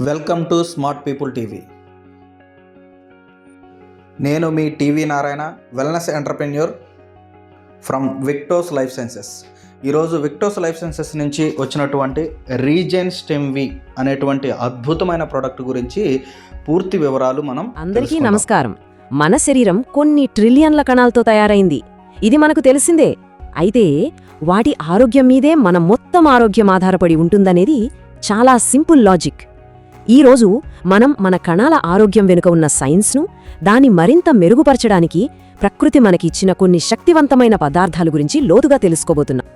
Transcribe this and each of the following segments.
Welcome to smart people TV. నేను మీ TV Narayana wellness entrepreneur from Victos life sciences. ఈరోజు Victos life sciences నుంచి వచ్చినటువంటి రీజెన్ stem వి అనేటువంటి అద్భుతమైన ప్రోడక్ట్ గురించి పూర్తి వివరాలు మనం అందరికీ. నమస్కారం. మన శరీరం కొన్ని ట్రిలియన్ల కణాలతో తయారైంది. ఇది మనకు తెలిసిందే. అయితే వాటి ఆరోగ్యం మీదే మన మొత్తం ఆరోగ్యం ఆధారపడి ఉంటుందనేది చాలా సింపుల్ లాజిక్. ఈరోజు మనం మన కణాల ఆరోగ్యం వెనుక ఉన్న సైన్స్ను దాన్ని మరింత మెరుగుపరచడానికి ప్రకృతి మనకిచ్చిన కొన్ని శక్తివంతమైన పదార్థాల గురించి లోతుగా తెలుసుకోబోతున్నాం.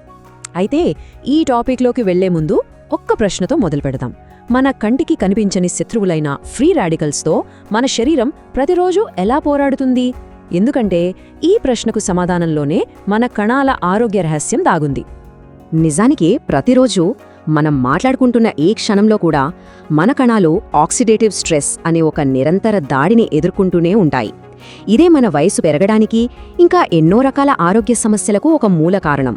అయితే ఈ టాపిక్లోకి వెళ్ళే ముందు ఒక్క ప్రశ్నతో మొదలు పెడదాం. మన కంటికి కనిపించని శత్రువులైన ఫ్రీ రాడికల్స్తో మన శరీరం ప్రతిరోజు ఎలా పోరాడుతుంది? ఎందుకంటే ఈ ప్రశ్నకు సమాధానంలోనే మన కణాల ఆరోగ్య రహస్యం దాగుంది. నిజానికి ప్రతిరోజు మనం మాట్లాడుకుంటున్న ఏ క్షణంలో కూడా మన కణాలు ఆక్సిడేటివ్ స్ట్రెస్ అనే ఒక నిరంతర దాడిని ఎదుర్కొంటూనే ఉంటాయి. ఇదే మన వయసు పెరగడానికి ఇంకా ఎన్నో రకాల ఆరోగ్య సమస్యలకు ఒక మూల కారణం.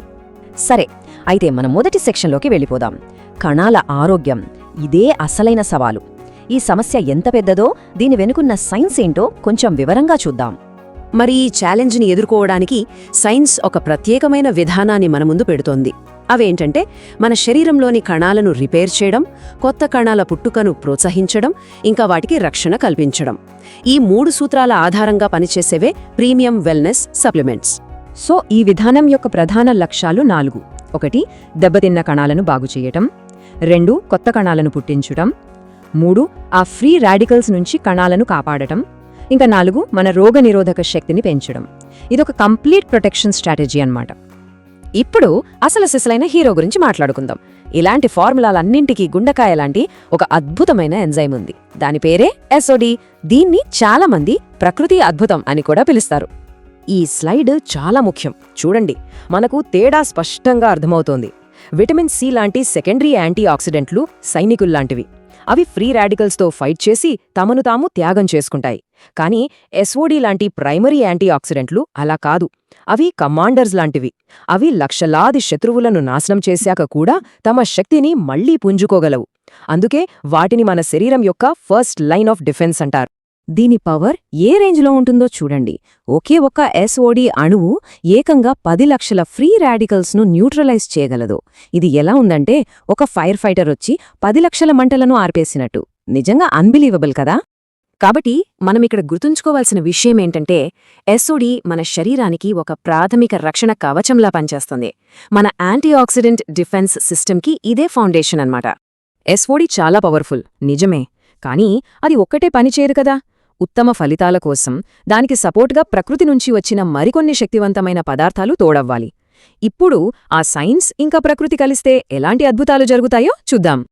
సరే అయితే మన మొదటి సెక్షన్లోకి వెళ్ళిపోదాం. కణాల ఆరోగ్యం ఇదే అసలైన సవాలు. ఈ సమస్య ఎంత పెద్దదో దీని వెనుకున్న సైన్స్ ఏంటో కొంచెం వివరంగా చూద్దాం. మరి ఈ ఛాలెంజ్ని ఎదుర్కోవడానికి సైన్స్ ఒక ప్రత్యేకమైన విధానాన్ని మన ముందు పెడుతోంది. అవేంటంటే మన శరీరంలోని కణాలను రిపేర్ చేయడం కొత్త కణాల పుట్టుకను ప్రోత్సహించడం ఇంకా వాటికి రక్షణ కల్పించడం. ఈ మూడు సూత్రాల ఆధారంగా పనిచేసేవే ప్రీమియం వెల్నెస్ సప్లిమెంట్స్. సో ఈ విధానం యొక్క ప్రధాన లక్ష్యాలు నాలుగు. ఒకటి దెబ్బతిన్న కణాలను బాగుచేయటం రెండు కొత్త కణాలను పుట్టించటం. మూడు ఆ ఫ్రీ రాడికల్స్ నుంచి కణాలను కాపాడటం. ఇంకా నాలుగు మన రోగనిరోధక శక్తిని పెంచడం. ఇదొక కంప్లీట్ ప్రొటెక్షన్ స్ట్రాటజీ అన్నమాట. ఇప్పుడు అసలు సిసలైన హీరో గురించి మాట్లాడుకుందాం. ఇలాంటి ఫార్ములాలన్నింటికీ గుండకాయ లాంటి ఒక అద్భుతమైన ఎంజైమ్ ఉంది. దాని పేరే ఎస్ఓడి దీన్ని చాలా మంది ప్రకృతి అద్భుతం అని కూడా పిలుస్తారు. ఈ స్లైడ్ చాలా ముఖ్యం. చూడండి మనకు తేడా స్పష్టంగా అర్థమవుతోంది. విటమిన్ సి లాంటి సెకండరీ యాంటీ ఆక్సిడెంట్లు సైనికుల్లాంటివి. అవి ఫ్రీ రాడికల్స్తో ఫైట్ చేసి తమను తాము త్యాగం చేసుకుంటాయి. కానీ ఎస్ఓడి లాంటి ప్రైమరీ యాంటీ ఆక్సిడెంట్లు అలా కాదు. అవి కమాండర్స్ లాంటివి. అవి లక్షలాది శత్రువులను నాశనం చేశాక కూడా తమ శక్తిని మళ్ళీ పుంజుకోగలవు. అందుకే వాటిని మన శరీరం యొక్క ఫస్ట్ లైన్ ఆఫ్ డిఫెన్స్ అంటారు. దీని పవర్ ఏ రేంజ్లో ఉంటుందో చూడండి. ఒకే ఒక్క ఎస్ఓడి అణువు ఏకంగా పది లక్షల ఫ్రీ రాడికల్స్ను న్యూట్రలైజ్ చేయగలదు. ఇది ఎలా ఉందంటే ఒక ఫైర్ ఫైటర్ వచ్చి పది లక్షల మంటలను ఆర్పేసినట్టు. నిజంగా అన్బిలీవబుల్ కదా? కాబట్టి మనమిక్కడ గుర్తుంచుకోవాల్సిన విషయమేంటంటే ఎస్ఓడి మన శరీరానికి ఒక ప్రాథమిక రక్షణ కవచంలా పనిచేస్తుంది. మన యాంటీఆక్సిడెంట్ డిఫెన్స్ సిస్టమ్కి ఇదే ఫౌండేషన్ అన్నమాట. ఎస్ఓడి చాలా పవర్ఫుల్ నిజమే. కానీ అది ఒక్కటే పనిచేయదు కదా? ఉత్తమ ఫలితాల కోసం దానికి సపోర్ట్గా ప్రకృతి నుంచి వచ్చిన మరికొన్ని శక్తివంతమైన పదార్థాలు తోడవ్వాలి. ఇప్పుడు ఆ సైన్స్ ఇంకా ప్రకృతి కలిస్తే ఎలాంటి అద్భుతాలు జరుగుతాయో చూద్దాం.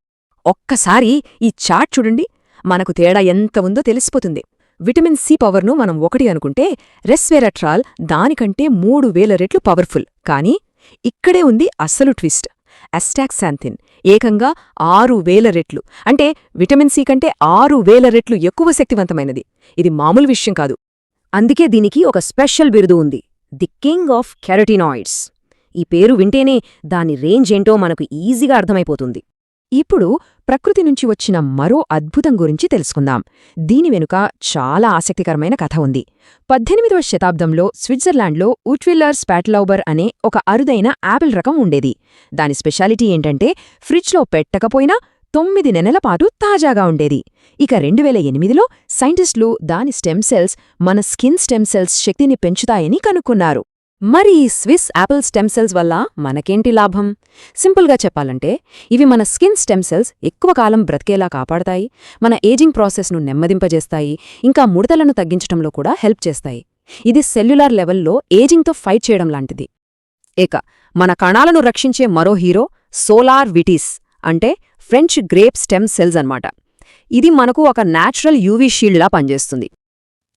ఒక్కసారి ఈ చార్ట్ చూడండి. మనకు తేడా ఎంత ఉందో తెలిసిపోతుంది. విటమిన్ సి పవర్ను మనం ఒకటి అనుకుంటే రెస్వెరట్రాల్ దానికంటే మూడు వేల రెట్లు పవర్ఫుల్. కానీ ఇక్కడే ఉంది అస్సలు ట్విస్ట్. అస్టాక్సాంథిన్ ఏకంగా ఆరు వేల రెట్లు. అంటే విటమిన్ సి కంటే ఆరు వేల రెట్లు ఎక్కువ శక్తివంతమైనది. ఇది మామూలు విషయం కాదు. అందుకే దీనికి ఒక స్పెషల్ బిరుదు ఉంది. The king of carotenoids. ఈ పేరు వింటేనే దాని రేంజ్ ఏంటో మనకు ఈజీగా అర్థమైపోతుంది. ఇప్పుడు ప్రకృతి నుంచి వచ్చిన మరో అద్భుతం గురించి తెలుసుకుందాం. దీని వెనుక చాలా ఆసక్తికరమైన కథ ఉంది. పద్దెనిమిదవ శతాబ్దంలో స్విట్జర్లాండ్లో ఉట్విల్లర్ స్పాట్లౌబర్ అనే ఒక అరుదైన యాపిల్ రకం ఉండేది. దాని స్పెషాలిటీ ఏంటంటే ఫ్రిడ్జ్లో పెట్టకపోయినా తొమ్మిది నెలల పాటు తాజాగా ఉండేది. ఇక రెండు వేల ఎనిమిదిలో సైంటిస్టులు దాని స్టెమ్ సెల్స్ మన స్కిన్ స్టెమ్ సెల్స్ శక్తిని పెంచుతాయని కనుక్కున్నారు. మరి ఈ స్విస్ యాపిల్ స్టెమ్ సెల్స్ వల్ల మనకేంటి లాభం? సింపుల్గా చెప్పాలంటే ఇవి మన స్కిన్ స్టెమ్ సెల్స్ ఎక్కువ కాలం బ్రతికేలా కాపాడతాయి మన ఏజింగ్ ప్రాసెస్ను నెమ్మదింపజేస్తాయి ఇంకా ముడతలను తగ్గించడంలో కూడా హెల్ప్ చేస్తాయి. ఇది సెల్యులార్ లెవెల్లో ఏజింగ్తో ఫైట్ చేయడం లాంటిది. ఇక మన కణాలను రక్షించే మరో హీరో సోలార్ విటీస్ అంటే ఫ్రెంచ్ గ్రేప్ స్టెమ్ సెల్స్ అన్నమాట. ఇది మనకు ఒక నాచురల్ యూవీ షీల్డ్లా పనిచేస్తుంది.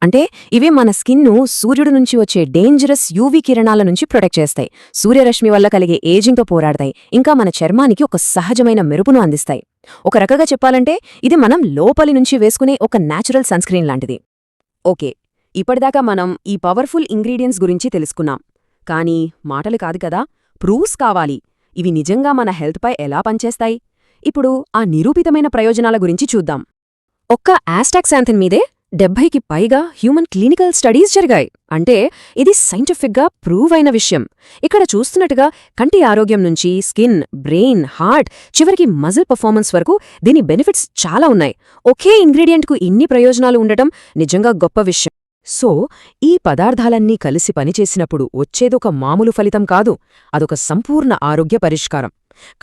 అంటే ఇవి మన స్కిన్ను సూర్యుడు నుంచి వచ్చే డేంజరస్ యూవీ కిరణాల నుంచి ప్రొటెక్ట్ చేస్తాయి. సూర్యరశ్మి వల్ల కలిగే ఏజింగ్తో పోరాడతాయి. ఇంకా మన చర్మానికి ఒక సహజమైన మెరుపును అందిస్తాయి. ఒక రకంగా చెప్పాలంటే ఇది మనం లోపలి నుంచి వేసుకునే ఒక నాచురల్ సన్స్క్రీన్ లాంటిది. ఓకే ఇప్పటిదాకా మనం ఈ పవర్ఫుల్ ఇంగ్రీడియంట్స్ గురించి తెలుసుకున్నాం. కానీ మాటలు కాదు కదా ప్రూఫ్స్ కావాలి. ఇవి నిజంగా మన హెల్త్పై ఎలా పనిచేస్తాయి? ఇప్పుడు ఆ నిరూపితమైన ప్రయోజనాల గురించి చూద్దాం. ఒక్క ఆస్టాక్సాంథిన్ మీదే డెబ్బైకి పైగా హ్యూమన్ క్లినికల్ స్టడీస్ జరిగాయి. అంటే ఇది సైంటిఫిక్గా ప్రూవ్ అయిన విషయం. ఇక్కడ చూస్తున్నట్టుగా కంటి ఆరోగ్యం నుంచి స్కిన్ బ్రెయిన్ హార్ట్ చివరికి మజిల్ పర్ఫార్మెన్స్ వరకు దీని బెనిఫిట్స్ చాలా ఉన్నాయి. ఒకే ఇంగ్రీడియంట్కు ఇన్ని ప్రయోజనాలు ఉండటం నిజంగా గొప్ప విషయం. సో ఈ పదార్థాలన్నీ కలిసి పనిచేసినప్పుడు వచ్చేదొక మామూలు ఫలితం కాదు. అదొక సంపూర్ణ ఆరోగ్య పరిష్కారం.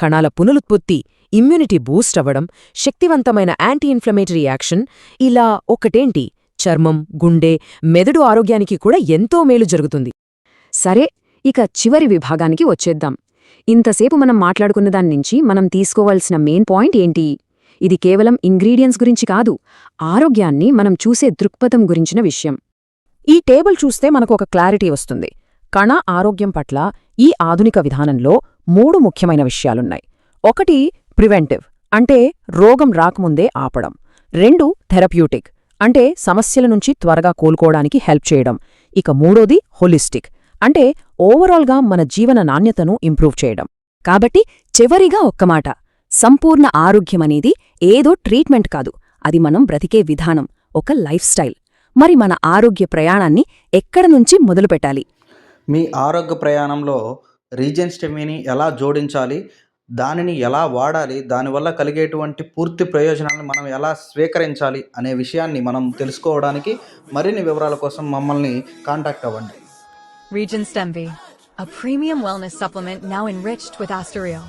కణాల పునరుత్పత్తి ఇమ్యూనిటీ బూస్ట్ అవ్వడం శక్తివంతమైన యాంటీ ఇన్ఫ్లమేటరీ యాక్షన్ ఇలా ఒకటేంటి? చర్మం గుండె మెదడు ఆరోగ్యానికి కూడా ఎంతో మేలు జరుగుతుంది. సరే ఇక చివరి విభాగానికి వచ్చేద్దాం. ఇంతసేపు మనం మాట్లాడుకున్న దాన్నించి మనం తీసుకోవాల్సిన మెయిన్ పాయింట్ ఏంటి? ఇది కేవలం ఇంగ్రీడియంట్స్ గురించి కాదు ఆరోగ్యాన్ని మనం చూసే దృక్పథం గురించిన విషయం. ఈ టేబుల్ చూస్తే మనకు ఒక క్లారిటీ వస్తుంది. కణ ఆరోగ్యం పట్ల ఈ ఆధునిక విధానంలో మూడు ముఖ్యమైన విషయాలున్నాయి. ఒకటి ప్రివెంటివ్ అంటే రోగం రాకముందే ఆపడం. రెండు థెరప్యూటిక్ అంటే సమస్యల నుంచి త్వరగా కోలుకోవడానికి హెల్ప్ చేయడం. ఇక మూడోది హోలిస్టిక్ అంటే ఓవరాల్గా మన జీవన నాణ్యతను ఇంప్రూవ్ చేయడం. కాబట్టి చివరిగా ఒక్క మాట సంపూర్ణ ఆరోగ్యమనేది ఏదో ట్రీట్మెంట్ కాదు. అది మనం బ్రతికే విధానం ఒక లైఫ్ స్టైల్. మరి మన ఆరోగ్య ప్రయాణాన్ని ఎక్కడ నుంచి మొదలుపెట్టాలి? మీ ఆరోగ్య ప్రయాణంలో రీజెన్స్ స్టెమీని ఎలా జోడించాలి? దానిని ఎలా వాడాలి దానివల్ల కలిగేటువంటి పూర్తి ప్రయోజనాలను మనం ఎలా స్వీకరించాలి అనే విషయాన్ని మనం తెలుసుకోవడానికి మరిన్ని వివరాల కోసం మమ్మల్ని కాంటాక్ట్ అవ్వండి Regent Stemvi, a premium wellness supplement now enriched with Asterial.